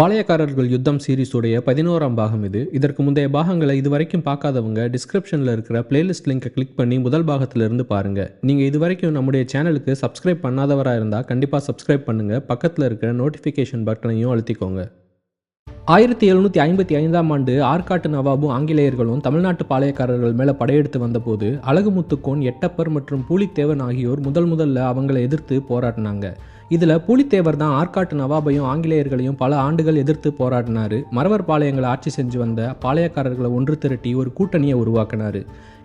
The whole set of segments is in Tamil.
பாளையக்காரர்கள் யுத்தம் சீரிஸுடைய பதினோராம் பாகம் இது. இதற்கு முந்தைய பாகங்களை இதுவரைக்கும் பார்க்காதவங்க டிஸ்கிரிப்ஷனில் இருக்கிற பிளேலிஸ்ட் லிங்கை கிளிக் பண்ணி முதல் பாகத்திலிருந்து இருந்து பாருங்க. நீங்கள் இதுவரைக்கும் நம்முடைய சேனலுக்கு சப்ஸ்கிரைப் பண்ணாதவராக இருந்தால் கண்டிப்பாக சப்ஸ்கிரைப் பண்ணுங்க. பக்கத்தில் இருக்கிற நோட்டிஃபிகேஷன் பட்டனையும் அழுத்திக்கோங்க. ஆயிரத்தி எழுநூற்றி ஐம்பத்தி ஐந்தாம் ஆண்டு ஆற்காட்டு நவாபும் ஆங்கிலேயர்களும் தமிழ்நாட்டு பாளையக்காரர்கள் மேலே படையெடுத்து வந்தபோது அழகுமுத்துக்கோன் எட்டப்பர் மற்றும் பூலித்தேவன் ஆகியோர் முதல் முதல்ல அவங்களை எதிர்த்து போராடினாங்க. இதில் புலித்தேவர் தான் ஆற்காட்டு நவாபையும் ஆங்கிலேயர்களையும் பல ஆண்டுகள் எதிர்த்து போராடினார். மறவர் பாளையங்களை ஆட்சி செஞ்சு வந்த பாளையக்காரர்களை ஒன்று திரட்டி ஒரு கூட்டணியை உருவாக்கினார்.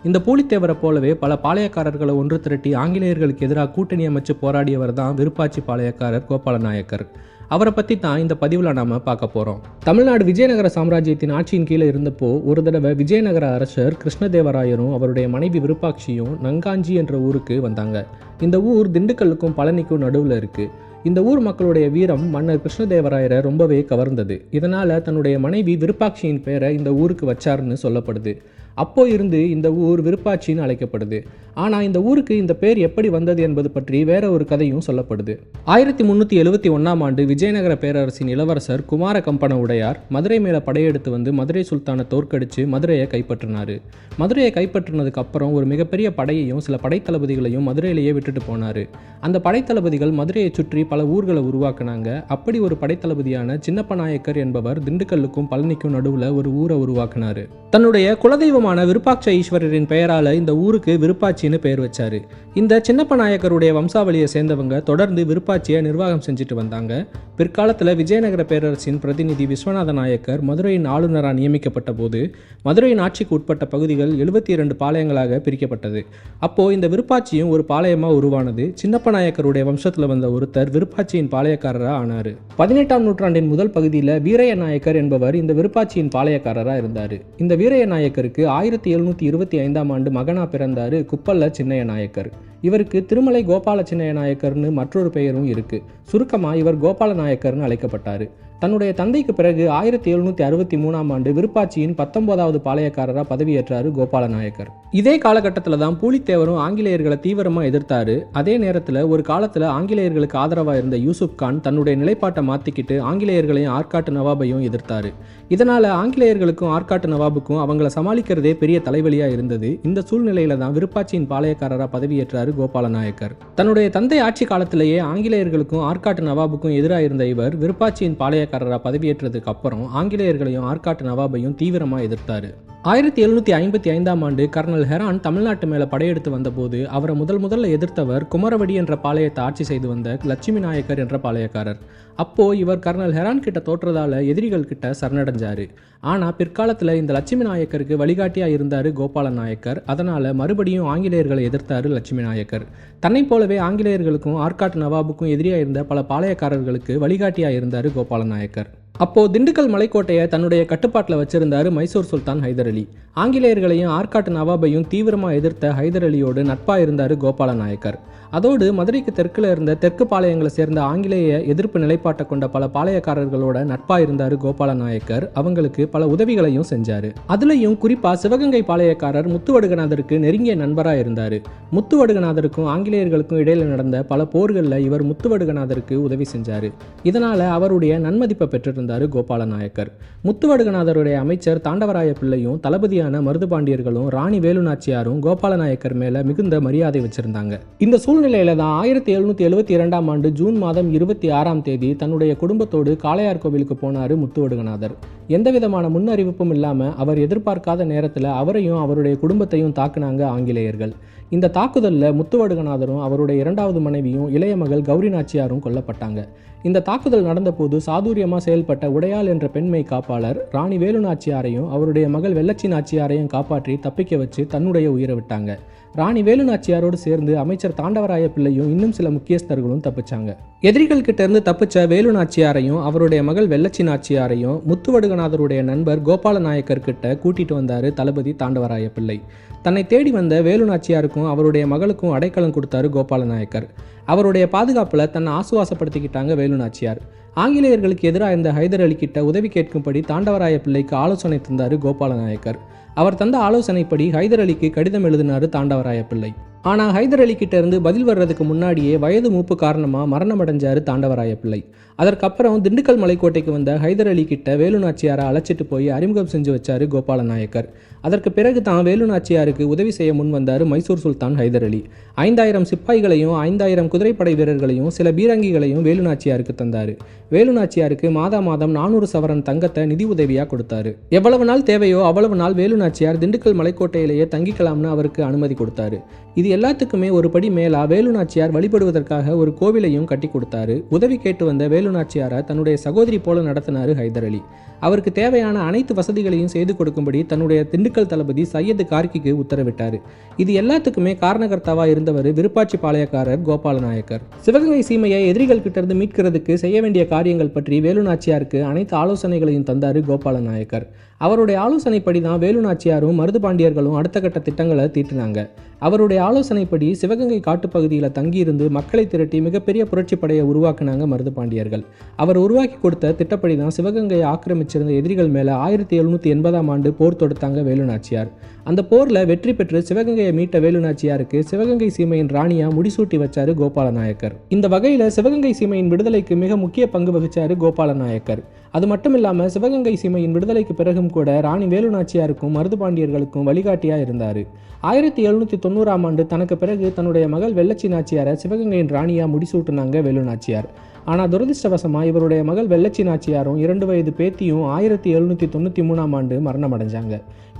இந்த போலித்தேவரை போலவே பல பாளையக்காரர்களை ஒன்று திரட்டி ஆங்கிலேயர்களுக்கு எதிராக கூட்டணி அமைச்சு போராடியவர் தான் விருப்பாச்சி பாளையக்காரர் கோபாலநாயக்கர். அவரை பற்றி தான் இந்த பதிவில் நாம் பார்க்க போகிறோம் தமிழ்நாடு விஜயநகர சாம்ராஜ்யத்தின் ஆட்சியின் கீழே இருந்தப்போ ஒரு தடவை விஜயநகர அரசர் கிருஷ்ணதேவராயரும் அவருடைய மனைவி விருப்பாட்சியும் நங்காஞ்சி என்ற ஊருக்கு வந்தாங்க. இந்த ஊர் திண்டுக்கல்லுக்கும் பழனிக்கும் நடுவில் இருக்குது இந்த ஊர் மக்களுடைய வீரம் மன்னர் கிருஷ்ணதேவராயரை ரொம்பவே கவர்ந்தது. இதனால் தன்னுடைய மனைவி விருப்பாட்சியின் பெயரை இந்த ஊருக்கு வச்சாருன்னு சொல்லப்படுது. அப்போ இருந்து இந்த ஊர் விருப்பாட்சின்னு அழைக்கப்படுது. ஆனால் இந்த ஊருக்கு இந்த பேர் எப்படி வந்தது என்பது பற்றி வேற ஒரு கதையும் சொல்லப்படுது. ஆயிரத்தி முந்நூற்றி எழுபத்தி ஒன்றாம் ஆண்டு விஜயநகர பேரரசின் இளவரசர் குமார கம்பன உடையார் மதுரை மேலே படையெடுத்து வந்து மதுரை சுல்தானை தோற்கடித்து மதுரையை கைப்பற்றினார். மதுரையை கைப்பற்றினதுக்கு அப்புறம் ஒரு மிகப்பெரிய படையையும் சில படைத்தளபதிகளையும் மதுரையிலேயே விட்டுட்டு போனார். அந்த படைத்தளபதிகள் மதுரையை சுற்றி பல ஊர்களை உருவாக்குனாங்க. அப்படி ஒரு படைத்தளபதியான சின்னப்ப நாயக்கர் என்பவர் திண்டுக்கல்லுக்கும் பழனிக்கும் நடுவில் ஒரு ஊரை உருவாக்குனார். தன்னுடைய குலதெய்வம் குலதெய்வமான விருப்பாட்ச ஈஸ்வரரின் பெயரால இந்த ஊருக்கு விருப்பாட்சின்னு பெயர் வச்சார். இந்த சின்னப்ப நாயக்கருடைய வம்சாவளியை சேர்ந்தவங்க தொடர்ந்து விருப்பாட்சியை நிர்வாகம் செஞ்சுட்டு வந்தாங்க. பிற்காலத்தில் விஜயநகர பேரரசின் பிரதிநிதி விஸ்வநாத நாயக்கர் மதுரையின் ஆளுநராக நியமிக்கப்பட்ட போது மதுரையின் ஆட்சிக்கு உட்பட்ட பகுதிகள் எழுபத்தி இரண்டு பாளையங்களாக பிரிக்கப்பட்டது. அப்போ இந்த விருப்பாட்சியும் ஒரு பாளையமாக உருவானது சின்னப்ப நாயக்கருடைய வம்சத்தில் வந்த ஒருத்தர் விருப்பாட்சியின் பாளையக்காரராக ஆனார். பதினெட்டாம் நூற்றாண்டின் முதல் பகுதியில் வீரய்ய நாயக்கர் என்பவர் இந்த விருப்பாட்சியின் பாளையக்காரராக இருந்தார். இந்த வீரய்ய நாயக்கருக்கு ஆயிரத்தி எழுநூற்றி இருபத்தி ஐந்தாம் ஆண்டு மகனா பிறந்தார் குப்பல்ல சின்னைய நாயக்கர் இவருக்கு திருமலை கோபால சின்னைய நாயக்கர்னு மற்றொரு பெயரும் இருக்கு. சுருக்கமா இவர் கோபால நாயக்கர்னு அழைக்கப்பட்டார். தன்னுடைய தந்தைக்கு பிறகு ஆயிரத்தி எழுநூற்றி அறுபத்தி மூணாம் ஆண்டு விருப்பாட்சியின் பத்தொன்பதாவது பாளையக்காரராக பதவியேற்றாரு கோபால நாயக்கர் இதே காலகட்டத்தில் தான் பூலித்தேவரும் ஆங்கிலேயர்களை தீவிரமாக எதிர்த்தாரு. அதே நேரத்தில் ஒரு காலத்தில் ஆங்கிலேயர்களுக்கு ஆதரவாக இருந்த யூசுப் கான் தன்னுடைய நிலைப்பாட்டை மாற்றிக்கிட்டு ஆங்கிலேயர்களையும் ஆற்காட்டு நவாபையும் எதிர்த்தாரு. இதனால் ஆங்கிலேயர்களுக்கும் ஆற்காட்டு நவாபுக்கும் அவங்கள சமாளிக்கிறதே பெரிய தலைவலியாக இருந்தது. இந்த சூழ்நிலையில தான் விருப்பாட்சியின் பாளையக்காரராக பதவியேற்றாரு கோபால நாயக்கர் தன்னுடைய தந்தை ஆட்சி காலத்திலேயே ஆங்கிலேயர்களுக்கும் ஆற்காட்டு நவாபுக்கும் எதிராக இருந்த இவர் விருப்பாட்சியின் பாளையக்காரராக பதவியேற்றதுக்கு அப்புறம் ஆங்கிலேயர்களையும் ஆற்காட்டு நவாபையும் தீவிரமாக எதிர்த்தாரு. ஆயிரத்தி எழுநூற்றி ஐம்பத்தி ஐந்தாம் ஆண்டு கர்னல் ஹெரான் தமிழ்நாட்டு மேலே படையெடுத்து வந்தபோது அவரை முதல் முதல்ல எதிர்த்தவர் குமரவடி என்ற பாளையத்தை ஆட்சி செய்து வந்த லட்சுமி நாயக்கர் என்ற பாளையக்காரர். அப்போ இவர் கர்னல் ஹெரான் கிட்ட தோற்றதால எதிரிகள் கிட்ட சரணடைஞ்சாரு. ஆனால் பிற்காலத்தில் இந்த லட்சுமி நாயக்கருக்கு வழிகாட்டியாக இருந்தார் கோபால நாயக்கர். அதனால் மறுபடியும் ஆங்கிலேயர்களை எதிர்த்தார் லட்சுமி நாயக்கர். தன்னை போலவே ஆங்கிலேயர்களுக்கும் ஆர்காட் நவாபுக்கும் எதிரியாக இருந்த பல பாளையக்காரர்களுக்கு வழிகாட்டியாக இருந்தார் கோபால நாயக்கர். அப்போ திண்டுக்கல் மலைக்கோட்டையை தன்னுடைய கட்டுப்பாட்டில் வச்சிருந்தார் மைசூர் சுல்தான் ஹைதர் அலி. ஆங்கிலேயர்களையும் ஆற்காட்டு நவாபையும் தீவிரமாக எதிர்த்த ஹைதர் அலியோடு நட்பாக இருந்தார் கோபால நாயக்கர். அதோடு மதுரைக்கு தெற்கில் இருந்த தெற்கு பாளையங்களை சேர்ந்த ஆங்கிலேய எதிர்ப்பு நிலைப்பாட்டை கொண்ட பல பாளையக்காரர்களோட நட்பாக இருந்தார் கோபால நாயக்கர். அவங்களுக்கு பல உதவிகளையும் செஞ்சார். அதுலேயும் குறிப்பாக சிவகங்கை பாளையக்காரர் முத்துவடுகநாதருக்கு நெருங்கிய நண்பராக இருந்தார். முத்துவடுகநாதருக்கும் ஆங்கிலேயர்களுக்கும் இடையில் நடந்த பல போர்களில் இவர் முத்துவடுகநாதருக்கு உதவி செஞ்சார். இதனால் அவருடைய நன்மதிப்பை பெற்றிருந்தார் கோபால நாயக்கர் முத்துவடுகநாதருடைய அமைச்சர் தாண்டவராய பிள்ளையும் தளபதியான மருதுபாண்டியர்களும் ராணி வேலுநாச்சியாரும் கோபால நாயக்கர் மேலே மிகுந்த மரியாதை வச்சிருந்தாங்க. இந்த சூழ்நிலையில தான் ஆயிரத்தி எழுநூத்தி எழுபத்தி இரண்டாம் ஆண்டு ஜூன் மாதம் இருபத்தி ஆறாம் தேதி தன்னுடைய குடும்பத்தோடு காளையார் கோவிலுக்கு போனார் முத்துவடுகநாதர். எந்த விதமான முன்னறிவிப்பும் இல்லாமல் அவர் எதிர்பார்க்காத நேரத்தில் அவரையும் அவருடைய குடும்பத்தையும் தாக்குனாங்க ஆங்கிலேயர்கள். இந்த தாக்குதலில் முத்துவடுகநாதரும் அவருடைய இரண்டாவது மனைவியும் இளைய மகள் கௌரி நாச்சியாரும் கொல்லப்பட்டாங்க. இந்த தாக்குதல் நடந்தபோது சாதுரியமாக செயல்பட்ட உடையாள் என்ற பெண்மை காப்பாளர் ராணி வேலு நாச்சியாரையும் அவருடைய மகள் வெள்ளச்சி நாச்சியாரையும் காப்பாற்றி தப்பிக்க வச்சு தன்னுடைய உயிரை விட்டாங்க. ராணி வேலுநாச்சியாரோடு சேர்ந்து அமைச்சர் தாண்டவராய பிள்ளையும் இன்னும் சில முக்கியஸ்தர்களும் தப்பிச்சாங்க. எதிரிகள் கிட்ட இருந்து தப்பிச்ச வேலு நாச்சியாரையும் அவருடைய மகள் வெள்ளச்சி நாச்சியாரையும் முத்துவடுகநாதருடைய நண்பர் கோபால நாயக்கர் கிட்ட கூட்டிட்டு வந்தாரு தளபதி தாண்டவராய பிள்ளை. தன்னை தேடி வந்த வேலுநாச்சியாருக்கும் அவருடைய மகளுக்கும் அடைக்கலம் கொடுத்தாரு கோபால நாயக்கர் அவருடைய பாதுகாப்பில் தன்னை ஆசுவாசப்படுத்திக்கிட்டாங்க வேலுநாச்சியார். ஆங்கிலேயர்களுக்கு எதிராக இருந்த ஹைதர் அலி கிட்ட உதவி கேட்கும்படி தாண்டவராய பிள்ளைக்கு ஆலோசனை தந்தார் கோபால நாயக்கர் அவர் தந்த ஆலோசனைப்படி ஹைதர் அலிக்கு கடிதம் எழுதினார் தாண்டவராய பிள்ளை ஆனால் ஹைதர் அலி கிட்ட இருந்து பதில் வர்றதுக்கு முன்னாடியே வயது மூப்பு காரணமாக மரணமடைஞ்சாரு தாண்டவராய பிள்ளை. அதற்கப்புறம் திண்டுக்கல் மலைக்கோட்டைக்கு வந்த ஹைதர் அலி கிட்ட வேலுநாச்சியாரை அழைச்சிட்டு போய் அறிமுகம் செஞ்சு வச்சாரு கோபால நாயக்கர் அதற்கு பிறகு தான் வேலுநாச்சியாருக்கு உதவி செய்ய முன் வந்தார் மைசூர் சுல்தான் ஹைதர் அலி. ஐந்தாயிரம் சிப்பாய்களையும் ஐந்தாயிரம் குதிரைப்படை வீரர்களையும் சில பீரங்கிகளையும் வேலு நாச்சியாருக்கு தந்தார். வேலு நாச்சியாருக்கு மாதா மாதம் நானூறு சவரன் தங்கத்தை நிதி உதவியாக கொடுத்தாரு. எவ்வளவு நாள் தேவையோ அவ்வளவு நாள் வேலுநாச்சியார் திண்டுக்கல் மலைக்கோட்டையிலேயே தங்கிக்கலாம்னு அவருக்கு அனுமதி கொடுத்தாரு. இது எல்லாத்துக்குமே ஒரு படி மேலா வேலு நாச்சியார் வழிபடுவதற்காக ஒரு கோவிலையும் கட்டி கொடுத்தாரு. உதவி கேட்டு வந்த வேலுநாச்சியாரை தன்னுடைய சகோதரி போல நடத்தினாரு ஹைதர் அலி. அவருக்கு தேவையான அனைத்து வசதிகளையும் செய்து கொடுக்கும்படி தன்னுடைய திண்டுக்கல் தளபதி சையது கார்கிக்கு உத்தரவிட்டார். இது எல்லாத்துக்குமே காரணகர்த்தாவா இருந்தவர் விருப்பாட்சி பாளையக்காரர் கோபால நாயக்கர். சிவகங்கை சீமையை எதிரிகள் கிட்ட இருந்து மீட்கிறதுக்கு செய்ய வேண்டிய காரியங்கள் பற்றி வேலு நாச்சியாருக்கு அனைத்து ஆலோசனைகளையும் தந்தார் கோபால நாயக்கர். அவருடைய ஆலோசனைப்படி தான் வேலுநாச்சியாரும் மருது பாண்டியர்களும் அடுத்த கட்ட திட்டங்களை தீட்டினாங்க. அவருடைய ஆலோசனைப்படி சிவகங்கை காட்டுப்பகுதியில் தங்கியிருந்து மக்களை திரட்டி மிகப்பெரிய புரட்சிப்படையை உருவாக்குனாங்க மருது பாண்டியர்கள். அவர் உருவாக்கி கொடுத்த திட்டப்படி தான் சிவகங்கையை ஆக்கிரமிச்சிருந்த எதிரிகள் மேலே ஆயிரத்தி எழுநூற்றி எண்பதாம் ஆண்டு போர் தொடுத்தாங்க வேலுநாச்சியார் அந்த போரில் வெற்றி பெற்று சிவகங்கையை மீட்ட வேலு நாச்சியாருக்கு சிவகங்கை சீமையின் ராணியா முடிசூட்டி வச்சாரு கோபால நாயக்கர் இந்த வகையில் சிவகங்கை சீமையின் விடுதலைக்கு மிக முக்கிய பங்கு வகிச்சாரு கோபால நாயக்கர் அது மட்டும் இல்லாமல் சிவகங்கை சீமையின் விடுதலைக்கு பிறகும் கூட ராணி வேலுநாச்சியாருக்கும் மருது பாண்டியர்களுக்கும் வழிகாட்டியாக இருந்தார். ஆயிரத்தி எழுநூற்றி தொண்ணூறாம் ஆண்டு தனக்கு பிறகு தன்னுடைய மகள் வெள்ளச்சி நாச்சியாரை சிவகங்கையின் ராணியா முடிசூட்டினாங்க வேலு நாச்சியார் ஆனால் துரதிருஷ்டவசமாக இவருடைய மகள் வெள்ளச்சி நாச்சியாரும் இரண்டு வயது பேத்தியும் ஆயிரத்தி எழுநூற்றி தொண்ணூற்றி மூணாம் ஆண்டு மரணம் அடைஞ்சாங்க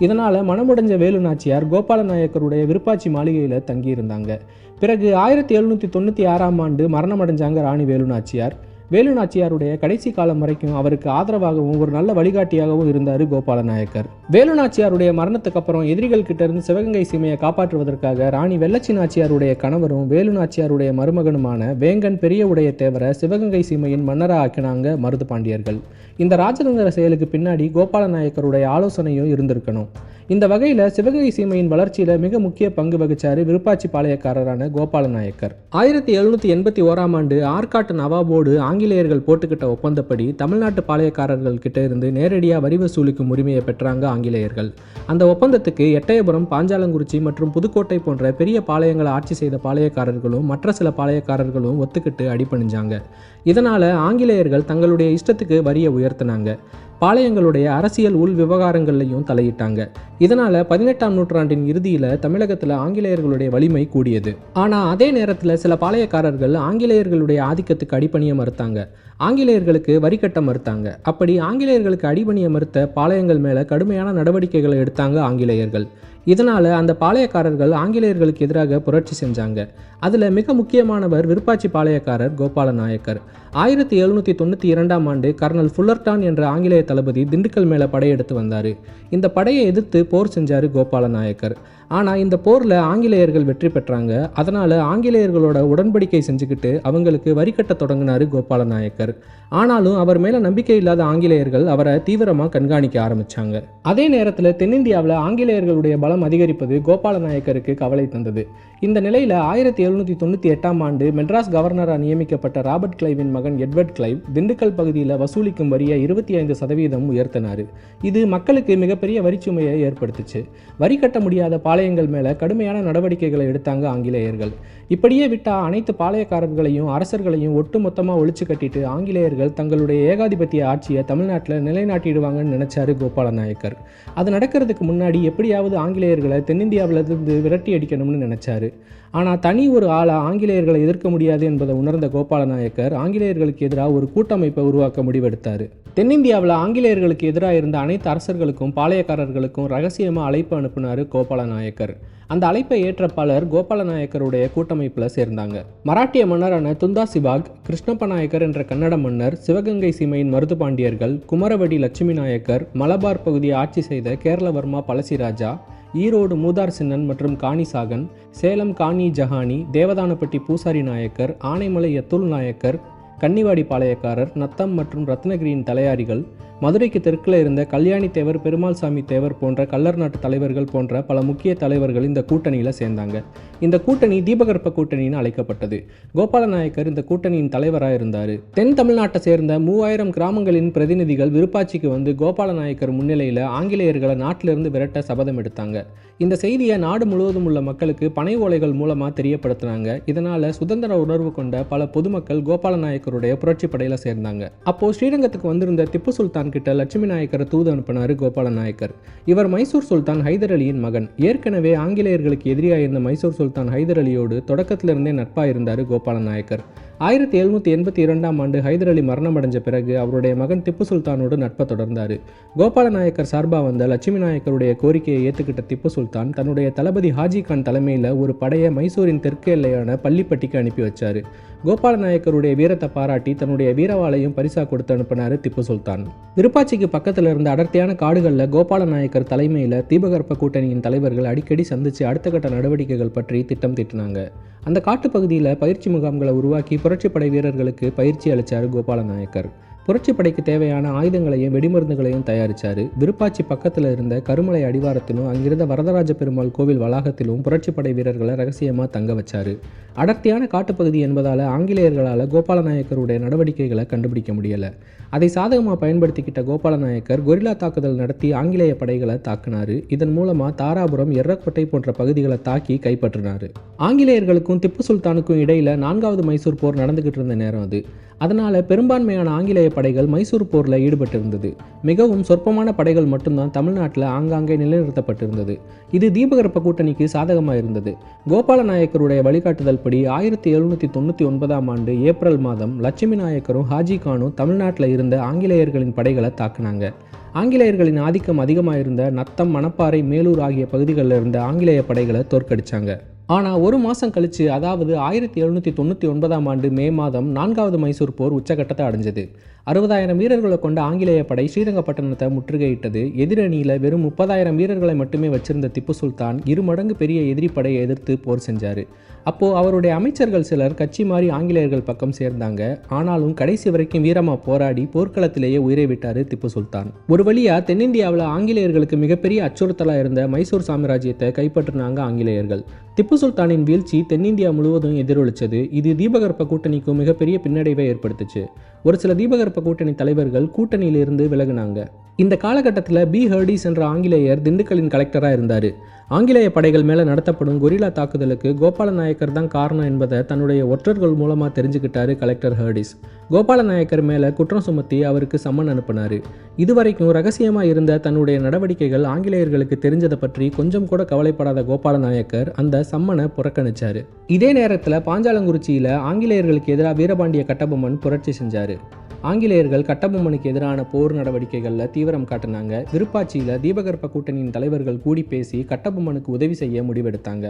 இதனால் மனமுடைஞ்ச வேலு நாச்சியார் கோபால நாயக்கருடைய விருப்பாச்சி மாளிகையில் தங்கியிருந்தாங்க. பிறகு ஆயிரத்தி எழுநூற்றி தொண்ணூற்றி ஆறாம் ஆண்டு மரணம் அடைஞ்சாங்க ராணி வேலு நாச்சியார். வேலு நாச்சியாருடைய கடைசி காலம் வரைக்கும் அவருக்கு ஆதரவாகவும் ஒரு நல்ல வழிகாட்டியாகவும் இருந்தார் கோபால நாயக்கர் வேலு நாச்சியாருடைய மரணத்துக்கு அப்புறம் எதிரிகள் கிட்ட இருந்து சிவகங்கை சீமையை காப்பாற்றுவதற்காக ராணி வெள்ளச்சி நாச்சியாருடைய கணவரும் வேலு நாச்சியாருடைய மருமகனுமான வேங்கன் பெரிய உடைய தேவரை சிவகங்கை சீமையின் மன்னராக ஆக்கினாங்க மருது பாண்டியர்கள் இந்த ராஜதந்திர செயலுக்கு பின்னாடி கோபால நாயக்கருடைய ஆலோசனையும் இருந்திருக்கணும். இந்த வகையில் சிவகங்கை சீமையின் வளர்ச்சியில் மிக முக்கிய பங்கு வகிச்சாரு விருப்பாச்சி பாளையக்காரரான கோபால நாயக்கர். ஆயிரத்தி எழுநூற்றி எண்பத்தி ஓராம் ஆண்டு ஆற்காட்டு நவாபோடு ஆங்கிலேயர்கள் போட்டுக்கிட்ட ஒப்பந்தப்படி தமிழ்நாட்டு பாளையக்காரர்கள் கிட்ட இருந்து நேரடியாக வரி வசூலிக்கும் உரிமையை பெற்றாங்க ஆங்கிலேயர்கள். அந்த ஒப்பந்தத்துக்கு எட்டயபுரம் பாஞ்சாலங்குறிச்சி மற்றும் புதுக்கோட்டை போன்ற பெரிய பாளையங்களை ஆட்சி செய்த பாளையக்காரர்களும் மற்ற சில பாளையக்காரர்களும் ஒத்துக்கிட்டு அடிபணிஞ்சாங்க. இதனால் ஆங்கிலேயர்கள் தங்களுடைய இஷ்டத்துக்கு வரியை உயர்த்தினாங்க. பாளையங்களுடைய அரசியல் உள் விவகாரங்கள்லையும் தலையிட்டாங்க. இதனால் பதினெட்டாம் நூற்றாண்டின் இறுதியில் தமிழகத்தில் ஆங்கிலேயர்களுடைய வலிமை கூடியது. ஆனால் அதே நேரத்தில் சில பாளையக்காரர்கள் ஆங்கிலேயர்களுடைய ஆதிக்கத்துக்கு அடிபணிய மறுத்தாங்க. ஆங்கிலேயர்களுக்கு வரி கட்ட மறுத்தாங்க. அப்படி ஆங்கிலேயர்களுக்கு அடிபணிய மறுத்த பாளையங்கள் மேலே கடுமையான நடவடிக்கைகளை எடுத்தாங்க ஆங்கிலேயர்கள். இதனால் அந்த பாளையக்காரர்கள் ஆங்கிலேயர்களுக்கு எதிராக புரட்சி செஞ்சாங்க. அதில் மிக முக்கியமானவர் விருப்பாச்சி பாளையக்காரர் கோபால நாயக்கர். ஆயிரத்தி எழுநூற்றி தொண்ணூற்றி இரண்டாம் ஆண்டு கர்னல் ஃபுல்லர்டான் என்ற ஆங்கிலேய தளபதி திண்டுக்கல் மேலே படையெடுத்து வந்தார். இந்த படையை எதிர்த்து போர் செஞ்சார் கோபால நாயக்கர். ஆனால் இந்த போரில் ஆங்கிலேயர்கள் வெற்றி பெற்றாங்க. அதனால் ஆங்கிலேயர்களோட உடன்படிக்கை செஞ்சுக்கிட்டு அவங்களுக்கு வரி கட்ட தொடங்கினார் கோபால நாயக்கர். ஆனாலும் அவர் மேலே நம்பிக்கை இல்லாத ஆங்கிலேயர்கள் அவரை தீவிரமாக கண்காணிக்க ஆரம்பித்தாங்க அதே நேரத்தில் தென்னிந்தியாவில் ஆங்கிலேயர்களுடைய பலம் அதிகரிப்பது கோபால நாயக்கருக்கு கவலை தந்தது. இந்த நிலையில் ஆயிரத்தி எழுநூற்றி தொண்ணூற்றி எட்டாம் ஆண்டு மெட்ராஸ் கவர்னராக நியமிக்கப்பட்ட ராபர்ட் கிளைவின் மகன் எட்வர்ட் கிளைவ் திண்டுக்கல் பகுதியில் வசூலிக்கும் வரியை இருபத்தி ஐந்து சதவீதம் உயர்த்தினார். இது மக்களுக்கு மிகப்பெரிய வரிச்சுமையை ஏற்படுத்துச்சு. வரி கட்ட முடியாத பாளையங்கள் மேலே கடுமையான நடவடிக்கைகளை எடுத்தாங்க ஆங்கிலேயர்கள். இப்படியே விட்டால் அனைத்து பாளையக்காரர்களையும் அரசர்களையும் ஒட்டுமொத்தமாக ஒழிச்சு கட்டிட்டு ஆங்கிலேயர்கள் தங்களுடைய ஏகாதிபத்திய ஆட்சியை தமிழ்நாட்டில் நிலைநாட்டிடுவாங்கன்னு நினைச்சாரு கோபால நாயக்கர் அது நடக்கிறதுக்கு முன்னாடி எப்படியாவது ஆங்கிலேய ஆங்கிலேயர்களை தென்னிந்தியாவிலிருந்து விரட்டி அடிக்கணும்னு நினைச்சாரு. ஆனால் தனி ஒரு ஆளாக ஆங்கிலேயர்களை எதிர்க்க முடியாது என்பதை உணர்ந்த கோபாலநாயக்கர் ஆங்கிலேயர்களுக்கு எதிராக ஒரு கூட்டமைப்பை உருவாக்க முடிவெடுத்தார். தென்னிந்தியாவில் ஆங்கிலேயர்களுக்கு எதிராக இருந்த அனைத்து அரசர்களுக்கும் பாளையக்காரர்களுக்கும் ரகசியமாக அழைப்பு அனுப்பினார் கோபாலநாயக்கர். அந்த அழைப்பை ஏற்ற பலர் கோபாலநாயக்கருடைய கூட்டமைப்பில் சேர்ந்தாங்க. மராட்டிய மன்னரான துந்தா சிவாக் கிருஷ்ணப்ப நாயக்கர் என்ற கன்னட மன்னர் சிவகங்கை சீமையின் மருது பாண்டியர்கள் குமரவடி லட்சுமி நாயக்கர் மலபார் பகுதியை ஆட்சி செய்த கேரளவர்மா பழசிராஜா ஈரோடு மூதார் சின்னன் மற்றும் காணிசாகன் சேலம் காணி ஜஹானி தேவதானப்பட்டி பூசாரி நாயக்கர் ஆனைமலை எத்துல் நாயக்கர் கன்னிவாடி பாளையக்காரர் நத்தம் மற்றும் ரத்னகிரியின் தலையாரிகள் மதுரைக்கு தெற்கில் இருந்த கல்யாணி தேவர் பெருமாள் சாமி தேவர் போன்ற கல்லர் நாட்டு தலைவர்கள் போன்ற பல முக்கிய தலைவர்கள் இந்த கூட்டணியில் சேர்ந்தாங்க. இந்த கூட்டணி தீபகற்ப கூட்டணின்னு அழைக்கப்பட்டது. கோபால நாயக்கர் இந்த கூட்டணியின் தலைவராக இருந்தார். தென் தமிழ்நாட்டை சேர்ந்த மூவாயிரம் கிராமங்களின் பிரதிநிதிகள் விருப்பாட்சிக்கு வந்து கோபால நாயக்கர் முன்னிலையில் ஆங்கிலேயர்களை நாட்டிலிருந்து விரட்ட சபதம் எடுத்தாங்க. இந்த செய்தியை நாடு முழுவதும் உள்ள மக்களுக்கு பனை ஓலைகள் மூலமாக தெரியப்படுத்தினாங்க. இதனால சுதந்திர உணர்வு கொண்ட பல பொதுமக்கள் கோபால நாயக்கருடைய புரட்சி படையில் சேர்ந்தாங்க. அப்போ ஸ்ரீரங்கத்துக்கு வந்திருந்த திப்பு சுல்தான் கிட்ட லட்சுமி நாயக்கரை தூது அனுப்பினார் கோபால நாயக்கர். இவர் மைசூர் சுல்தான் ஹைதர் அலியின் மகன். ஏற்கனவே ஆங்கிலேயர்களுக்கு எதிரியாக இருந்த மைசூர் சுல்தான் ஹைதர் அலியோடு தொடக்கத்திலிருந்தே நட்பாக இருந்தார் கோபால நாயக்கர். ஆயிரத்தி எழுநூற்றி எண்பத்தி இரண்டாம் ஆண்டு ஹைதர் அலி மரணமடைஞ்ச பிறகு அவருடைய மகன் திப்பு சுல்தானோடு நட்பை தொடர்ந்தார். கோபால நாயக்கர் சார்பாக வந்த லட்சுமி நாயக்கருடைய கோரிக்கையை ஏற்றுக்கிட்ட திப்பு சுல்தான் தன்னுடைய தளபதி ஹாஜி கான் தலைமையில் ஒரு படையை மைசூரின் தெற்கு எல்லையான பள்ளிப்பட்டிக்கு அனுப்பி வச்சார். கோபால நாயக்கருடைய வீரத்தை பாராட்டி தன்னுடைய வீரவாளையும் பரிசா கொடுத்து அனுப்பினார் திப்பு சுல்தான். விருப்பாச்சிக்கு பக்கத்தில் இருந்த அடர்த்தியான காடுகளில் கோபால நாயக்கர் தலைமையில் தீபகற்ப கூட்டணியின் தலைவர்கள் அடிக்கடி சந்தித்து அடுத்த கட்ட நடவடிக்கைகள் பற்றி திட்டம் திட்டினாங்க. அந்த காட்டுப்பகுதியில் பயிற்சி முகாம்களை உருவாக்கி புரட்சிப்படை வீரர்களுக்கு பயிற்சி அளித்தார் கோபால நாயக்கர் புரட்சிப்படைக்கு தேவையான ஆயுதங்களையும் வெடிமருந்துகளையும் தயாரித்தார் விருப்பாச்சி பக்கத்தில் இருந்த கருமலை அடிவாரத்திலும் அங்கிருந்த வரதராஜ பெருமாள் கோவில் வளாகத்திலும் புரட்சிப்படை வீரர்களை ரகசியமாக தங்க வச்சார். அடர்த்தியான காட்டுப்பகுதி என்பதால் ஆங்கிலேயர்களால் கோபாலநாயக்கருடைய நடவடிக்கைகளை கண்டுபிடிக்க முடியலை. அதை சாதகமாக பயன்படுத்திக்கிட்ட கோபாலநாயக்கர் கொரில்லா தாக்குதல் நடத்தி ஆங்கிலேய படைகளை தாக்குனாரு. இதன் மூலமாக தாராபுரம் எர்ரக்கோட்டை போன்ற பகுதிகளை தாக்கி கைப்பற்றினார். ஆங்கிலேயர்களுக்கும் திப்பு சுல்தானுக்கும் இடையில் நான்காவது மைசூர் போர் நடந்துகிட்டு இருந்த நேரம் அது. அதனால் பெரும்பான்மையான ஆங்கிலேய படைகள் மைசூர் போரில் ஈடுபட்டிருந்தது. மிகவும் சொற்பமான படைகள் மட்டும்தான் தமிழ்நாட்டில் ஆங்காங்கே நிலைநிறுத்தப்பட்டிருந்தது. இது தீபகற்ப கூட்டணிக்கு சாதகமாக இருந்தது. கோபால நாயக்கருடைய வழிகாட்டுதல் படி ஆயிரத்தி எழுநூற்றி தொண்ணூற்றி ஒன்பதாம் ஆண்டு ஏப்ரல் மாதம் லட்சுமி நாயக்கரும் ஹாஜி கானும் தமிழ்நாட்டில் இருந்த ஆங்கிலேயர்களின் படைகளை தாக்குனாங்க. ஆங்கிலேயர்களின் ஆதிக்கம் அதிகமாக இருந்த நத்தம் மணப்பாறை மேலூர் ஆகிய பகுதிகளில் இருந்த ஆங்கிலேய படைகளை தோற்கடிச்சாங்க. ஆனால் ஒரு மாதம் கழித்து அதாவது ஆயிரத்தி எழுநூற்றி தொண்ணூற்றி ஒன்பதாம் ஆண்டு மே மாதம் நான்காவது மைசூர் போர் உச்சகட்டத்தை அடைஞ்சது. அறுபதாயிரம் வீரர்களை கொண்ட ஆங்கிலேய படை ஸ்ரீரங்கப்பட்டணத்தை முற்றுகையிட்டது. எதிரணியில் வெறும் முப்பதாயிரம் வீரர்களை மட்டுமே வச்சிருந்த திப்பு சுல்தான் இரு மடங்கு பெரிய எதிரி படையை எதிர்த்து போர் செஞ்சார். அப்போது அவருடைய அமைச்சர்கள் சிலர் கட்சி மாறி ஆங்கிலேயர்கள் பக்கம் சேர்ந்தாங்க. ஆனாலும் கடைசி வரைக்கும் வீரமாக போராடி போர்க்களத்திலேயே உயிரை விட்டார் திப்பு சுல்தான். ஒரு வழியாக தென்னிந்தியாவில் ஆங்கிலேயர்களுக்கு மிகப்பெரிய அச்சுறுத்தலாக இருந்த மைசூர் சாம்ராஜ்யத்தை கைப்பற்றினாங்க ஆங்கிலேயர்கள். திப்பு சுல்தானின் வீழ்ச்சி தென்னிந்தியா முழுவதும் எதிரொலிச்சது. இது தீபகற்ப கூட்டணிக்கும் மிகப்பெரிய பின்னடைவை ஏற்படுத்துச்சு. ஒரு சில தீபகற்ப கூட்டணி தலைவர்கள் கூட்டணியிலிருந்து விலகினாங்க. இந்த காலகட்டத்தில் பி ஹர்டிஸ் என்ற ஆங்கிலேயர் திண்டுக்கலின் கலெக்டராக இருந்தார். ஆங்கிலேய படைகள் மேலே நடத்தப்படும் கொரில்லா தாக்குதலுக்கு கோபால நாயக்கர் தான் காரணம் என்பதை தன்னுடைய ஒற்றர்கள் மூலமாக தெரிஞ்சுக்கிட்டாரு கலெக்டர் ஹர்டிஸ். கோபால நாயக்கர் மேலே குற்றம் சுமத்தி அவருக்கு சம்மன் அனுப்பினார். இதுவரைக்கும் ரகசியமாக இருந்த தன்னுடைய நடவடிக்கைகள் ஆங்கிலேயர்களுக்கு தெரிஞ்சதை பற்றி கொஞ்சம் கூட கவலைப்படாத கோபால நாயக்கர் அந்த சம்மனை புறக்கணிச்சார். இதே நேரத்தில் பாஞ்சாலங்குறிச்சியில் ஆங்கிலேயர்களுக்கு எதிராக வீரபாண்டிய கட்டபொம்மன் புரட்சி செஞ்சார். ஆங்கிலேயர்கள் கட்டபொம்மனுக்கு எதிரான போர் நடவடிக்கைகளில் தீவிரம் காட்டினாங்க. விருப்பாட்சியில் தீபகற்ப கூட்டணியின் தலைவர்கள் கூடி பேசி கட்டபொம்மனுக்கு உதவி செய்ய முடிவெடுத்தாங்க.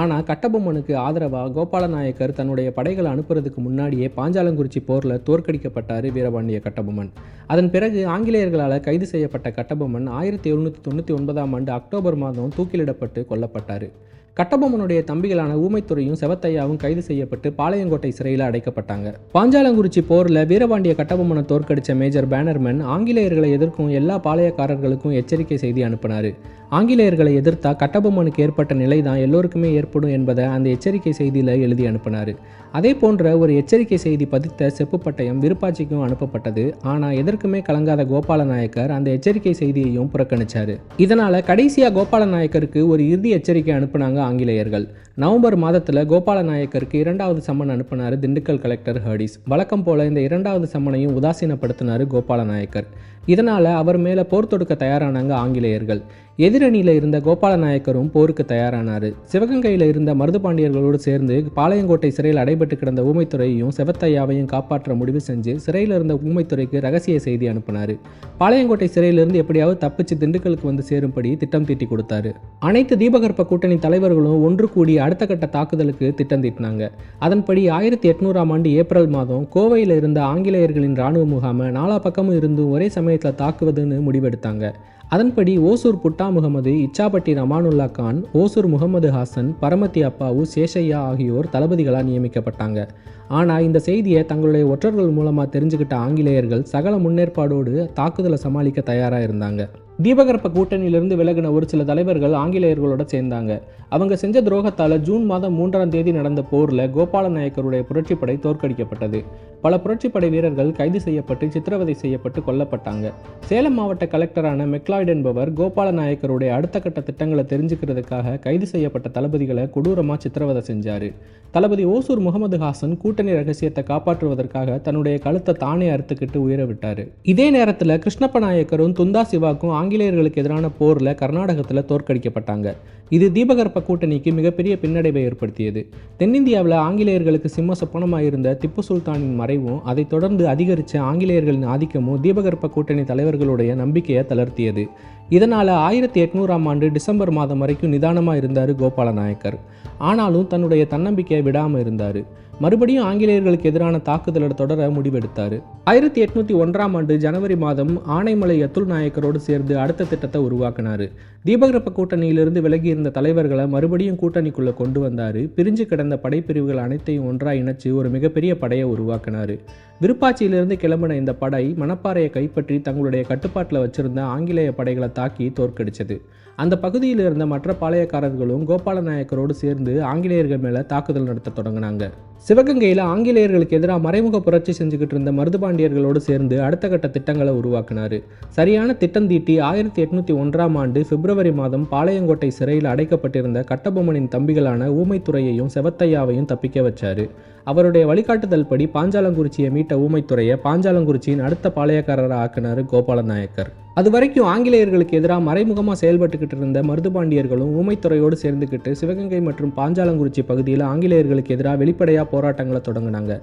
ஆனால் கட்டபொம்மனுக்கு ஆதரவாக கோபாலநாயக்கர் தன்னுடைய படைகளை அனுப்புறதுக்கு முன்னாடியே பாஞ்சாலங்குறிச்சி போரில் தோற்கடிக்கப்பட்டார் வீரபாண்டிய கட்டபொம்மன். அதன் பிறகு ஆங்கிலேயர்களால் கைது செய்யப்பட்ட கட்டபொம்மன் ஆயிரத்தி எழுநூற்றி தொண்ணூற்றி ஒன்பதாம் ஆண்டு அக்டோபர் மாதம் தூக்கிலிடப்பட்டு கொல்லப்பட்டார். கட்டபொம்மனுடைய தம்பிகளான ஊமைத்துறையும் செவத்தையாவும் கைது செய்யப்பட்டு பாளையங்கோட்டை சிறையில் அடைக்கப்பட்டாங்க. பாஞ்சாலங்குறிச்சி போரில் வீரபாண்டிய கட்டபொம்மனை தோற்கடித்த மேஜர் பேனர்மேன் ஆங்கிலேயர்களை எதிர்க்கும் எல்லா பாளையக்காரர்களுக்கும் எச்சரிக்கை செய்தி அனுப்பினார். ஆங்கிலேயர்களை எதிர்த்தா கட்டபொம்மனுக்கு ஏற்பட்ட நிலை தான் எல்லோருக்குமே ஏற்படும் என்பதை அந்த எச்சரிக்கை செய்தியில் எழுதி அனுப்பினார். அதே போன்ற ஒரு எச்சரிக்கை செய்தி பதித்த செப்பு பட்டயம் விருப்பாட்சிக்கும் அனுப்பப்பட்டது. ஆனால் எதற்குமே கலங்காத கோபால நாயக்கர் அந்த எச்சரிக்கை செய்தியையும் புறக்கணிச்சார். இதனால் கடைசியாக கோபால நாயக்கருக்கு ஒரு இறுதி எச்சரிக்கை அனுப்பினாங்க ஆங்கிலேயர்கள். நவம்பர் மாதத்தில் கோபால நாயக்கருக்கு இரண்டாவது சம்மன் அனுப்பினார் திண்டுக்கல் கலெக்டர் ஹர்டிஸ் வழக்கம் போல இந்த இரண்டாவது சம்மனையும் உதாசீனப்படுத்தினார் கோபால நாயக்கர் இதனால் அவர் மேலே போர் தொடுக்க தயாரானாங்க ஆங்கிலேயர்கள். எதிரணியில் இருந்த கோபால நாயக்கரும் போருக்கு தயாரானார். சிவகங்கையில் இருந்த மருதுபாண்டியர்களோடு சேர்ந்து பாளையங்கோட்டை சிறையில் அடைபட்டு கிடந்த ஊமைத்துறையையும் செவத்தையாவையும் காப்பாற்ற முடிவு செஞ்சு சிறையில் இருந்த ஊமைத்துறைக்கு ரகசிய செய்தி அனுப்பினார். பாளையங்கோட்டை சிறையிலிருந்து எப்படியாவது தப்பிச்சு திண்டுக்கலுக்கு வந்து சேரும்படி திட்டம் தீட்டி கொடுத்தாரு. அனைத்து தீபகற்ப கூட்டணி தலைவர்களும் ஒன்று கூடி அடுத்த கட்ட தாக்குதலுக்கு திட்டம் தீட்டினாங்க. அதன்படி ஆயிரத்தி எட்நூறாம் ஆண்டு ஏப்ரல் மாதம் கோவையில் இருந்த ஆங்கிலேயர்களின் இராணுவ முகாமை நாலா பக்கமும் இருந்தும் ஒரே சமயம் சமயத்தில் தாக்குவதுன்னு முடிவெடுத்தாங்க. அதன்படி ஓசூர் புட்டா முகமது இச்சாபட்டி ரமானுல்லா கான் ஓசூர் முகமது ஹாசன் பரமத்தி அப்பாவு சேஷையா ஆகியோர் தளபதிகளாக நியமிக்கப்பட்டாங்க. ஆனால் இந்த செய்தியை தங்களுடைய ஒற்றர்கள் மூலமாக தெரிஞ்சுக்கிட்ட ஆங்கிலேயர்கள் சகல முன்னேற்பாடோடு தாக்குதலை சமாளிக்க தயாராக இருந்தாங்க. தீபகற்ப கூட்டணியிலிருந்து விலகின ஒரு சில தலைவர்கள் ஆங்கிலேயர்களோட சேர்ந்தாங்க. அவங்க செஞ்ச துரோகத்தால் ஜூன் மாதம் மூன்றாம் தேதி நடந்த போரில் கோபால நாயக்கருடைய புரட்சிப்படை தோற்கடிக்கப்பட்டது. பல புரட்சிப்படை வீரர்கள் கைது செய்யப்பட்டு சித்திரவதை செய்யப்பட்டு கொல்லப்பட்டாங்க. சேலம் மாவட்ட கலெக்டரான மெக்லாய்டு என்பவர் கோபால நாயக்கருடைய அடுத்த கட்ட திட்டங்களை தெரிஞ்சுக்கிறதுக்காக கைது செய்யப்பட்ட தளபதிகளை கொடூரமாக சித்திரவதை செஞ்சார். தளபதி ஓசூர் முகமது ஹாசன் கூட்டணி ரகசியத்தை காப்பாற்றுவதற்காக தன்னுடைய கழுத்தை தானே அறுத்துக்கிட்டு உயிர விட்டார். இதே நேரத்தில் கிருஷ்ணப்ப நாயக்கரும் துந்தா சிவாக்கும் ஆங்கிலேயர்களுக்கு எதிரான போரில் கர்நாடகத்தில் தோற்கடிக்கப்பட்டாங்க. இது தீபகற்ப கூட்டணிக்கு மிகப்பெரிய பின்னடைவை ஏற்படுத்தியது. தென்னிந்தியாவில் ஆங்கிலேயர்களுக்கு சிம்ம சொப்பனமாக இருந்த திப்பு சுல்தானின் மறைவும். அதைத் தொடர்ந்து அதிகரித்த ஆங்கிலேயர்களின் ஆதிக்கமும் தீபகற்ப கூட்டணி தலைவர்களுடைய நம்பிக்கையை தளர்த்தியது. இதனால் ஆயிரத்தி எட்நூறாம் ஆண்டு டிசம்பர் மாதம் வரைக்கும் நிதானமாக இருந்தார் கோபால நாயக்கர் ஆனாலும் தன்னுடைய தன்னம்பிக்கையை விடாமல் இருந்தார். மறுபடியும் ஆங்கிலேயர்களுக்கு எதிரான தாக்குதலை தொடர முடிவெடுத்தார். ஆயிரத்தி எட்நூத்தி ஒன்றாம் ஆண்டு ஜனவரி மாதம் ஆனைமலை அத்துல் நாயக்கரோடு சேர்ந்து அடுத்த திட்டத்தை உருவாக்கினார். தீபகற்ப கூட்டணியிலிருந்து விலகி இருந்த தலைவர்களை மறுபடியும் கூட்டணிக்குள்ளே கொண்டு வந்தார். பிரிஞ்சு கிடந்த படைப்பிரிவுகள் அனைத்தையும் ஒன்றாக இணைச்சு ஒரு மிகப்பெரிய படையை உருவாக்கினார். விருப்பாச்சியிலிருந்து கிளம்பின இந்த படை மணப்பாறையை கைப்பற்றி தங்களுடைய கட்டுப்பாட்டில் வச்சிருந்த ஆங்கிலேய படைகளை தாக்கி தோற்கடிச்சது. அந்த பகுதியில் இருந்த மற்ற பாளையக்காரர்களும் கோபால நாயக்கரோடு சேர்ந்து ஆங்கிலேயர்கள் மேலே தாக்குதல் நடத்த தொடங்கினாங்க. சிவகங்கையில் ஆங்கிலேயர்களுக்கு எதிராக மறைமுக புரட்சி செஞ்சுக்கிட்டு இருந்த மருதுபாண்டியர்களோடு சேர்ந்து அடுத்த கட்ட திட்டங்களை உருவாக்கினார். சரியான திட்டம் தீட்டி ஆயிரத்தி எட்நூற்றி ஒன்றாம் ஆண்டு பிப்ரவரி மாதம் பாளையங்கோட்டை சிறையில் அடைக்கப்பட்டிருந்த கட்டபொம்மனின் தம்பிகளான ஊமைத்துறையையும் செவத்தையாவையும் தப்பிக்க வச்சார். அவருடைய வழிகாட்டுதல் படி பாஞ்சாலங்குறிச்சியை மீட்ட ஊமைத்துறையை பாஞ்சாலங்குறிச்சியின் அடுத்த பாளையக்காரராக ஆக்கினார் கோபால நாயக்கர். அது வரைக்கும் ஆங்கிலேயர்களுக்கு எதிராக மறைமுகமாக செயல்பட்டுக்கிட்டு இருந்த மருதுபாண்டியர்களும் ஊமைத்துறையோடு சேர்ந்துக்கிட்டு சிவகங்கை மற்றும் பாஞ்சாலங்குறிச்சி பகுதியில் ஆங்கிலேயர்களுக்கு எதிராக வெளிப்படையாக போராட்டங்களை தொடங்கினாங்க.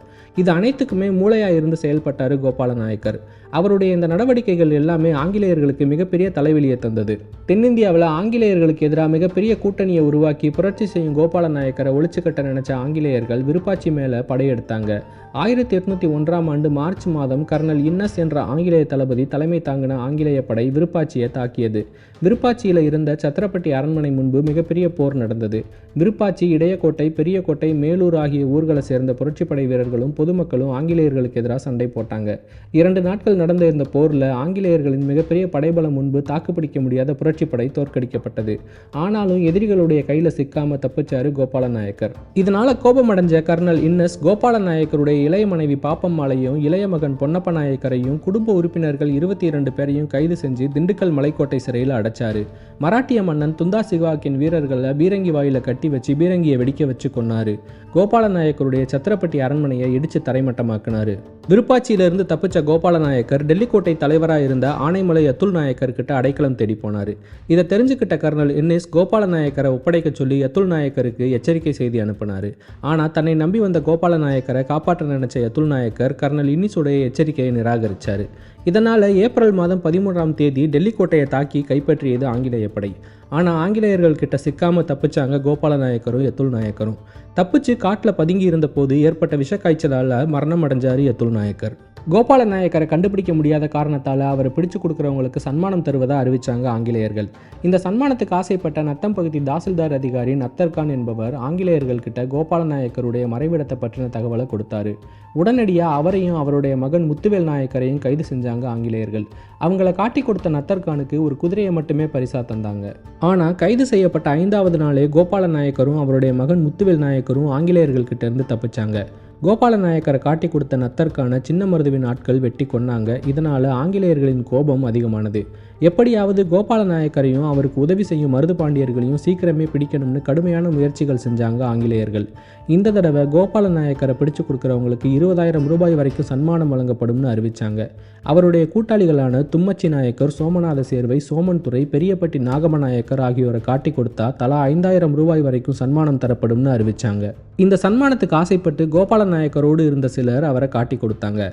இது அனைத்துக்குமே மூளையாக இருந்து செயல்பட்டார் கோபால நாயக்கர். அவருடைய இந்த நடவடிக்கைகள் எல்லாமே ஆங்கிலேயர்களுக்கு மிகப்பெரிய தலைவலியை தந்தது. தென்னிந்தியாவில் ஆங்கிலேயர்களுக்கு எதிராக மிகப்பெரிய கூட்டணியை உருவாக்கி புரட்சி செய்யும் கோபால நாயக்கரை ஒழிச்சுக்கட்ட நினைச்ச ஆங்கிலேயர்கள் விருப்பாச்சி மேலே படையெடுத்தாங்க. ஆயிரத்தி எட்நூற்றி ஒன்றாம் ஆண்டு மார்ச் மாதம் கர்னல் இன்னஸ் என்ற ஆங்கிலேய தளபதி தலைமை தாங்கின ஆங்கிலேய படை விருப்பாட்சியை தாக்கியது. விருப்பாச்சியில் இருந்த சத்திரப்பட்டி அரண்மனை முன்பு மிகப்பெரிய போர் நடந்தது. விருப்பாட்சி இடையக்கோட்டை பெரியக்கோட்டை மேலூர் ஆகிய ஊர்களை சேர்ந்த புரட்சிப்படை வீரர்களும் பொதுமக்களும் ஆங்கிலேயர்களுக்கு எதிராக சண்டை போட்டாங்க. இரண்டு நாட்கள் நடந்த இந்த போரில் ஆங்கிலேயர்களின் மிகப்பெரிய படைபலம் முன்பு தாக்குப்பிடிக்க முடியாத புரட்சிப்படை தோற்கடிக்கப்பட்டது. ஆனாலும் எதிரிகளுடைய கையில் சிக்காம தப்பிச்சாரு கோபால நாயக்கர் இதனால கோபமடைஞ்ச கர்னல் எஸ் கோபால நாயக்கருடைய இளைய மனைவி பாப்பம்மாளையும் இளைய மகன் பொன்னப்ப நாயக்கரையும் குடும்ப உறுப்பினர்கள் இருபத்தி இரண்டு பேரையும் கைது செஞ்சு திண்டுக்கல் மலைக்கோட்டை சிறையில் அடைச்சாரு. மராட்டிய மன்னன் துந்தா சிவாக்கின் வீரர்களை பீரங்கி வாயில கட்டி வச்சு பீரங்கியை வெடிக்க வச்சு கொன்னாரு. கோபால நாயக்கருடைய சத்திரப்பட்டி அரண்மனையை இடிச்சு தரைமட்டமாக்குனாரு. விருப்பாச்சியிலிருந்து தப்பிச்ச கோபால நாயக்கர் டெல்லிக்கோட்டை தலைவராக இருந்த ஆனைமலை அத்துல் நாயக்கர் கிட்ட அடைக்கலம் தேடி போனார். இதை தெரிஞ்சுக்கிட்ட கர்னல் இன்னிஸ் கோபால நாயக்கரை ஒப்படைக்க சொல்லி அத்துல் நாயக்கருக்கு எச்சரிக்கை செய்தி அனுப்பினார். ஆனால் தன்னை நம்பி வந்த கோபால நாயக்கரை காப்பாற்ற நினைச்ச அத்துல் நாயக்கர் கர்னல் இன்னிசுடைய எச்சரிக்கையை நிராகரித்தார் இதனால் ஏப்ரல் மாதம் பதிமூன்றாம் தேதி டெல்லி கோட்டையை தாக்கி கைப்பற்றியது ஆங்கிலேய படை ஆனால் ஆங்கிலேயர்கள் கிட்ட சிக்காமல் தப்பிச்சாங்க கோபால நாயக்கரும் எத்துல் நாயக்கரும். தப்பிச்சு காட்டில் பதுங்கி இருந்தபோது ஏற்பட்ட விஷக்காய்ச்சலால் மரணம் அடைஞ்சார் எத்துல் நாயக்கர். கோபால நாயக்கரை கண்டுபிடிக்க முடியாத காரணத்தால் அவரை பிடிச்சு கொடுக்குறவங்களுக்கு சன்மானம் தருவதாக அறிவித்தாங்க ஆங்கிலேயர்கள். இந்த சன்மானத்துக்கு ஆசைப்பட்ட நத்தம் பகுதி தாசில்தார் அதிகாரி நத்தர்கான் என்பவர் ஆங்கிலேயர்கள் கிட்ட கோபால நாயக்கருடைய மறைவிடத்தை பற்றின தகவலை கொடுத்தாரு. உடனடியாக அவரையும் அவருடைய மகன் முத்துவேல் நாயக்கரையும் கைது செஞ்சாங்க ஆங்கிலேயர்கள். அவங்கள காட்டி கொடுத்த நத்தர்கானுக்கு ஒரு குதிரையை மட்டுமே பரிசா தந்தாங்க. ஆனால் கைது செய்யப்பட்ட ஐந்தாவது நாளே கோபால நாயக்கரும் அவருடைய மகன் முத்துவேல் நாயக்கரும் ஆங்கிலேயர்கள்கிட்ட இருந்து தப்பிச்சாங்க. கோபால நாயக்கரை காட்டி கொடுத்த நத்தர்கான சின்ன மருதுவின் ஆட்கள் வெட்டி கொன்னாங்க. இதனால் ஆங்கிலேயர்களின் கோபம் அதிகமானது. எப்படியாவது கோபால நாயக்கரையும் அவருக்கு உதவி செய்யும் மருது பாண்டியர்களையும் சீக்கிரமே பிடிக்கணும்னு கடுமையான முயற்சிகள் செஞ்சாங்க ஆங்கிலேயர்கள். இந்த தடவை கோபால நாயக்கரை பிடிச்சு கொடுக்குறவங்களுக்கு இருபதாயிரம் ரூபாய் வரைக்கும் சன்மானம் வழங்கப்படும்னு அறிவிச்சாங்க. அவருடைய கூட்டாளிகளான தும்மச்சி நாயக்கர் சோமநாத சேர்வை சோமன்துறை பெரியப்பட்டி நாகம நாயக்கர் ஆகியோரை காட்டி கொடுத்தா தலா ஐந்தாயிரம் ரூபாய் வரைக்கும் சன்மானம் தரப்படும்னு அறிவிச்சாங்க. இந்த சன்மானத்துக்கு ஆசைப்பட்டு கோபால நாயக்கரோடு இருந்த சிலர் அவரை காட்டி கொடுத்தாங்க.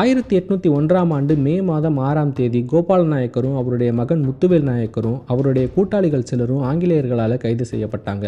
ஆயிரத்தி எட்நூத்தி ஒன்றாம் ஆண்டு மே மாதம் ஆறாம் தேதி கோபால நாயக்கரும் அவருடைய அவருடைய மகன் முத்துவேல் நாயக்கரும் அவருடைய கூட்டாளிகள் சிலரும் ஆங்கிலேயர்களால் கைது செய்யப்பட்டாங்க.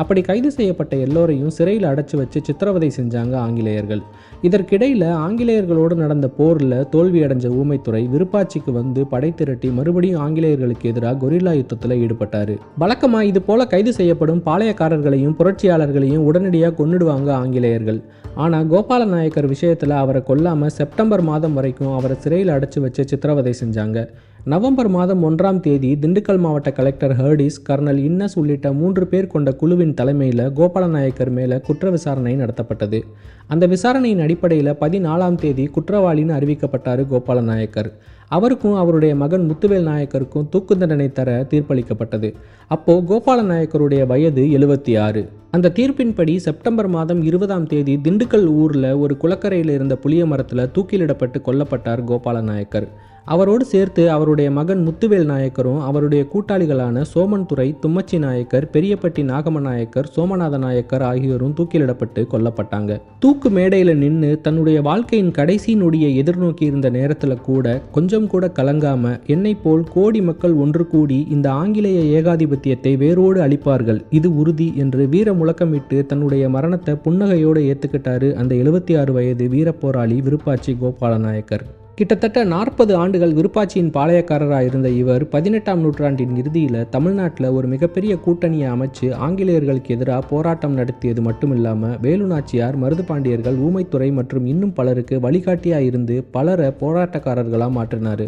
அப்படி கைது செய்யப்பட்ட எல்லோரையும் சிறையில் அடைச்சி வச்சு சித்திரவதை செஞ்சாங்க ஆங்கிலேயர்கள். இதற்கிடையில் ஆங்கிலேயர்களோடு நடந்த போரில் தோல்வியடைஞ்ச ஊமைத்துறை விருப்பாட்சிக்கு வந்து படை திரட்டி மறுபடியும் ஆங்கிலேயர்களுக்கு எதிராக கொரில்லா யுத்தத்தில் ஈடுபட்டார். வழக்கமாக இது போல கைது செய்யப்படும் பாளையக்காரர்களையும் புரட்சியாளர்களையும் உடனடியாக கொன்னுடுவாங்க ஆங்கிலேயர்கள். ஆனால் கோபால நாயக்கர் விஷயத்தில் அவரை கொல்லாமல் செப்டம்பர் மாதம் வரைக்கும் அவரை சிறையில் அடைச்சி வச்சு சித்திரவதை செஞ்சாங்க. நவம்பர் மாதம் ஒன்றாம் தேதி திண்டுக்கல் மாவட்ட கலெக்டர் ஹர்டிஸ் கர்னல் இன்னஸ் உள்ளிட்ட மூன்று பேர் கொண்ட குழுவின் தலைமையில் கோபாலநாயக்கர் மேலே குற்ற விசாரணை நடத்தப்பட்டது. அந்த விசாரணையின் அடிப்படையில் பதினாலாம் தேதி குற்றவாளின்னு அறிவிக்கப்பட்டார் கோபாலநாயக்கர். அவருக்கும் அவருடைய மகன் முத்துவேல் நாயக்கருக்கும் தூக்கு தண்டனை தர தீர்ப்பளிக்கப்பட்டது. அப்போ கோபால நாயக்கருடைய வயது எழுபத்தி ஆறு. அந்த தீர்ப்பின்படி செப்டம்பர் மாதம் இருபதாம் தேதி திண்டுக்கல் ஊரில் ஒரு குளக்கரையில் இருந்த புளிய மரத்தில் தூக்கிலிடப்பட்டு கொல்லப்பட்டார் கோபால நாயக்கர் அவரோடு சேர்த்து அவருடைய மகன் முத்துவேல் நாயக்கரும் அவருடைய கூட்டாளிகளான சோமன் துறை தும்மச்சி நாயக்கர் பெரியப்பட்டி நாகம நாயக்கர் சோமநாத நாயக்கர் ஆகியோரும் தூக்கிலிடப்பட்டு கொல்லப்பட்டாங்க. தூக்கு மேடையில் நின்று தன்னுடைய வாழ்க்கையின் கடைசி நொடியை எதிர்நோக்கி இருந்த நேரத்தில் கூட கொஞ்சம் கூட கலங்காம என்னை போல் கோடி மக்கள் ஒன்று கூடி இந்த ஆங்கிலேய ஏகாதிபத்தியத்தை வேரோடு அழிப்பார்கள். இது உறுதி என்று வீர முழக்கமிட்டு தன்னுடைய மரணத்தை புன்னகையோடு ஏற்றுக்கிட்டாரு அந்த எழுபத்தி ஆறு வயது வீரப்போராளி விருப்பாச்சி கோபால நாயக்கர் கிட்டத்தட்ட நாற்பது ஆண்டுகள் விருப்பாட்சியின் பாளையக்காரராக இருந்த இவர் பதினெட்டாம் நூற்றாண்டின் இறுதியில் தமிழ்நாட்டில் ஒரு மிகப்பெரிய கூட்டணியை அமைச்சு ஆங்கிலேயர்களுக்கு எதிராக போராட்டம் நடத்தியது மட்டுமில்லாமல் வேலுநாச்சியார் மருது பாண்டியர்கள் ஊமைத்துறை மற்றும் இன்னும் பலருக்கு வழிகாட்டியாக இருந்து பலரை போராட்டக்காரர்களாக மாற்றினார்.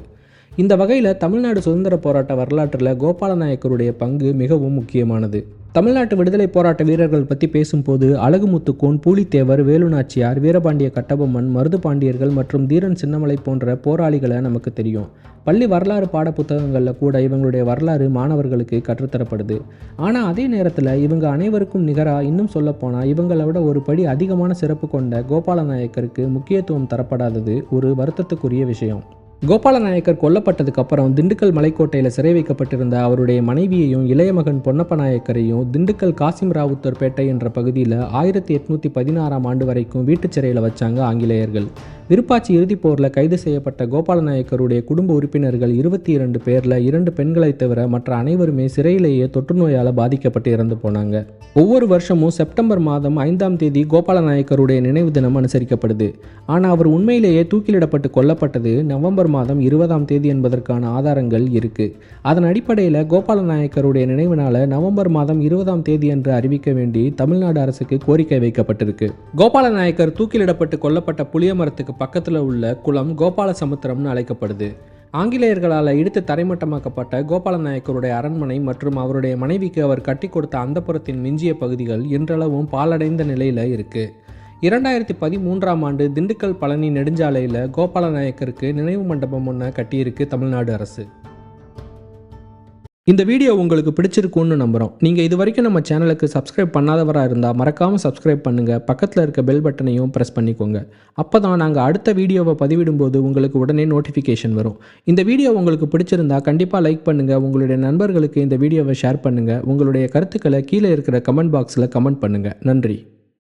இந்த வகையில் தமிழ்நாடு சுதந்திர போராட்ட வரலாற்றில் கோபாலநாயக்கருடைய பங்கு மிகவும் முக்கியமானது. தமிழ்நாட்டு விடுதலை போராட்ட வீரர்கள் பற்றி பேசும்போது அழகுமுத்துக்கோன் பூலித்தேவர் வேலுநாச்சியார் வீரபாண்டிய கட்டபொம்மன் மருது பாண்டியர்கள் மற்றும் தீரன் சின்னமலை போன்ற போராளிகளை நமக்கு தெரியும். பள்ளி வரலாறு பாட புத்தகங்களில் கூட இவங்களுடைய வரலாறு மாணவர்களுக்கு கற்றுத்தரப்படுது. ஆனால் அதே நேரத்தில் இவங்க அனைவருக்கும் நிகராக இன்னும் சொல்லப்போனால் இவங்களை விட ஒரு படி அதிகமான சிறப்பு கொண்ட கோபால நாயக்கருக்கு முக்கியத்துவம் தரப்படாதது ஒரு வருத்தத்துக்குரிய விஷயம். கோபால நாயக்கர் கொல்லப்பட்டதுக்கு அப்புறம் திண்டுக்கல் மலைக்கோட்டையில் சிறை வைக்கப்பட்டிருந்த அவருடைய மனைவியையும் இளைய மகன் பொன்னப்ப நாயக்கரையும் திண்டுக்கல் காசிம் ராவுத்தர் பேட்டை என்ற பகுதியில் ஆயிரத்தி எட்நூற்றி பதினாறாம் ஆண்டு வரைக்கும் வீட்டுச் சிறையில் வச்சாங்க ஆங்கிலேயர்கள். விருப்பாச்சி இறுதிப் போரில் கைது செய்யப்பட்ட கோபாலநாயக்கருடைய குடும்ப உறுப்பினர்கள் இருபத்தி இரண்டு பேரில் இரண்டு பெண்களை தவிர மற்ற அனைவருமே சிறையிலேயே தொற்று நோயால் பாதிக்கப்பட்டு இறந்து போனாங்க. ஒவ்வொரு வருஷமும் செப்டம்பர் மாதம் ஐந்தாம் தேதி கோபாலநாயக்கருடைய நினைவு தினம் அனுசரிக்கப்படுது. ஆனால் அவர் உண்மையிலேயே தூக்கிலிடப்பட்டு கொல்லப்பட்டது நவம்பர் மாதம் இருபதாம் தேதி என்பதற்கான ஆதாரங்கள் இருக்கு. அதன் அடிப்படையில் கோபாலநாயக்கருடைய நினைவினால் நவம்பர் மாதம் இருபதாம் தேதி என்று அறிவிக்க வேண்டி தமிழ்நாடு அரசுக்கு கோரிக்கை வைக்கப்பட்டிருக்கு. கோபாலநாயக்கர் தூக்கிலிடப்பட்டு கொல்லப்பட்ட புளியமரத்துக்கு பக்கத்தில் உள்ள குளம் கோபால சமுத்திரம்னு அழைக்கப்படுது. ஆங்கிலேயர்களால் இடித்து தரைமட்டமாக்கப்பட்ட கோபால நாயக்கருடைய அரண்மனை மற்றும் அவருடைய மனைவிக்கு அவர் கட்டி கொடுத்த அந்தப்புறத்தின் மிஞ்சிய பகுதிகள் இன்றளவும் பாலடைந்த நிலையில் இருக்குது இரண்டாயிரத்தி பதிமூன்றாம் ஆண்டு திண்டுக்கல் பழனி நெடுஞ்சாலையில் கோபால நாயக்கருக்கு நினைவு மண்டபம் ஒன்று கட்டியிருக்கு தமிழ்நாடு அரசு. இந்த வீடியோ உங்களுக்கு பிடிச்சிருக்கும்னு நம்புகிறோம் நீங்கள் இது வரைக்கும் நம்ம சேனலுக்கு சப்ஸ்கிரைப் பண்ணாதவராக இருந்தால் மறக்காமல் சப்ஸ்கிரைப் பண்ணுங்கள் பக்கத்தில் இருக்க பெல் பட்டனையும் ப்ரெஸ் பண்ணிக்கோங்க. அப்போ தான் நாங்கள் அடுத்த வீடியோவை பதிவிடும்போது உங்களுக்கு உடனே நோட்டிஃபிகேஷன் வரும். இந்த வீடியோ உங்களுக்கு பிடிச்சிருந்தா கண்டிப்பாக லைக் பண்ணுங்கள் உங்களுடைய நண்பர்களுக்கு இந்த வீடியோவை ஷேர் பண்ணுங்கள் உங்களுடைய கருத்துக்களை கீழே இருக்கிற கமெண்ட் பாக்ஸில் கமெண்ட் பண்ணுங்கள் நன்றி.